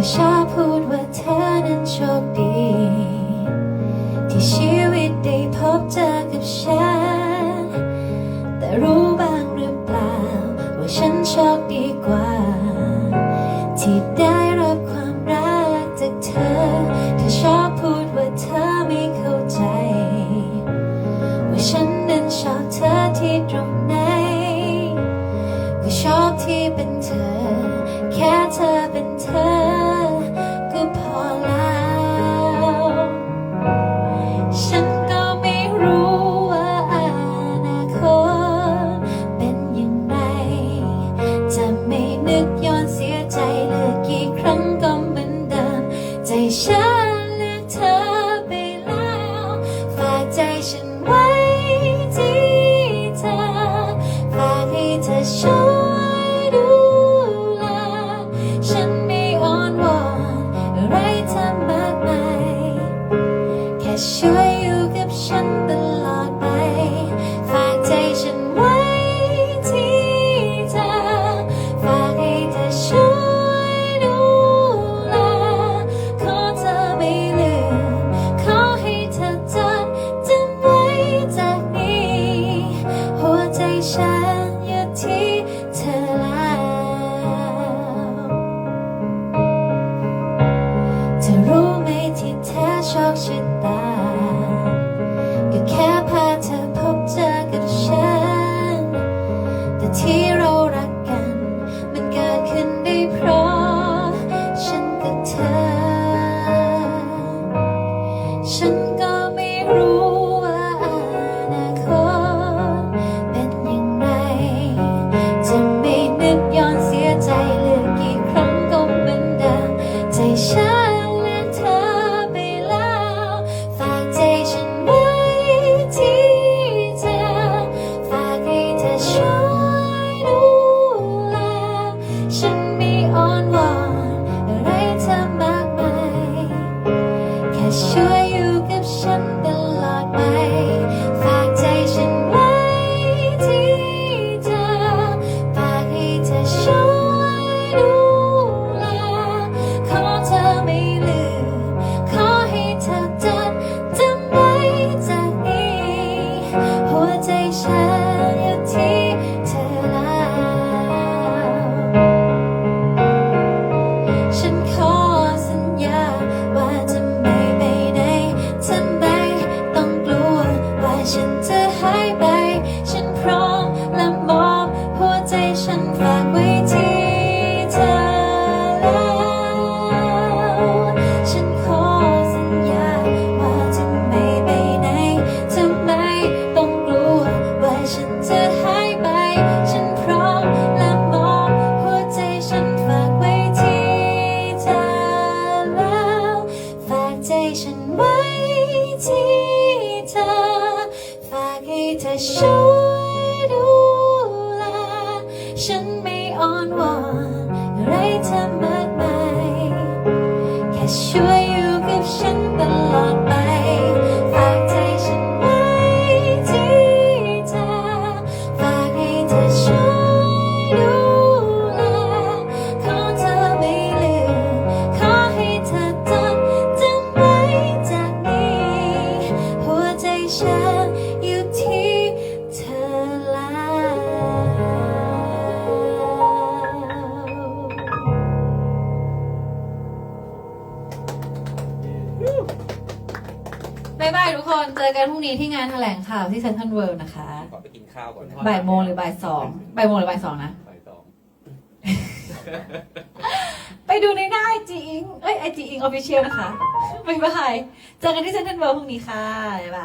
ธอชอบพูดว่าเธอนั้นโชคดี ที่ชีวิตได้พบเจอกับฉัน แต่รู้บ้างหรือเปล่า ว่าฉันโชคดีกว่า ที่ได้รับความรักจากเธอ เธอชอบพูดว่าเธอไม่เข้าใจ ว่าฉันนั้นชอบเธอที่ตรงไหน ก็ชอบที่เป็นเธอ แค่เธอเป็น ฉันเลือกเธอไปแล้ว ฝากใจฉันไว้ที่เธอ ฝากให้เธอช่วยดูแล ฉันไม่อ่อนวอนอะไรทำมากมายแค่ช่วยอยู่กับฉัน 写 ฉันมีอ่อนหวานอะไรทำ เธอช่วยดูแลฉันไม่อ่อนวอนอะไรเธอมากมายแค่ช่วย บ๊ายบายทุกคน เจอกันพรุ่งนี้ที่งานแถลงข่าวที่เซ็นทรัลเวิลด์นะคะ ก่อนไปกินข้าวก่อนนะบ่ายโมงหรือบ่ายสองบ่ายโมงหรือบ่ายสองนะ บ่ายสองไปดูในหน้าไอจีอิงเอ้ยไอจีอิงออฟฟิเชียลนะคะบ๊ายบาย เจอกันที่เซ็นทรัลเวิลด์พรุ่งนี้ค่ะบ๊ายบาย